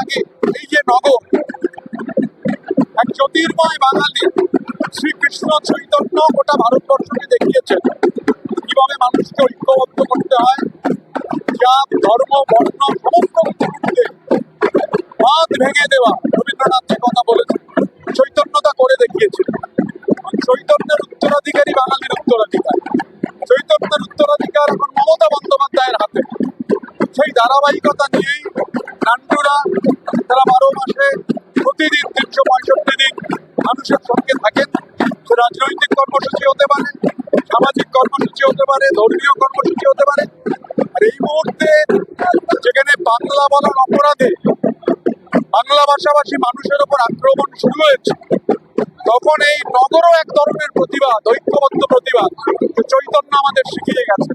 আগে এই যে নগর, এক জ্যোতির্ময় বাঙালি শ্রীকৃষ্ণ চৈতন্য গোটা ভারতবর্ষকে দেখিয়েছেন। কীভাবে মানুষকে ঐক্যবদ্ধ করতে হয়, জাত, ধর্ম, বর্ণ সমস্ত কিছুকে বাঁধ ভেঙে দেওয়া রবীন্দ্রনাথের কথা বলেছে চৈতন্যতা করে দেখিয়েছে চৈতন্যের উত্তরাধিকারী বাঙালির উত্তরাধিকার, চৈতন্যের উত্তরাধিকার এখন মমতা বন্দ্যোপাধ্যায়ের হাতে। সেই ধারাবাহিকতা নিয়েই নান্টুরা, তারা বারো মাসে প্রতিদিন তিনশো পঁয়ষট্টি দিন মানুষের সঙ্গে থাকেন। রাজনৈতিক কর্মসূচি হতে পারে, সামাজিক কর্মসূচি হতে পারে, ধর্মীয় কর্মসূচি হতে পারে, আর এই মুহূর্তে যেখানে বাংলা বলার অপরাধে বাংলা ভাষাভাষী মানুষের উপর আক্রমণ শুরু হয়েছে, তখন এই নগরও এক ধরনের প্রতিবাদ, ঐক্যবদ্ধ প্রতিবাদ চৈতন্য আমাদের শিখিয়ে গেছে।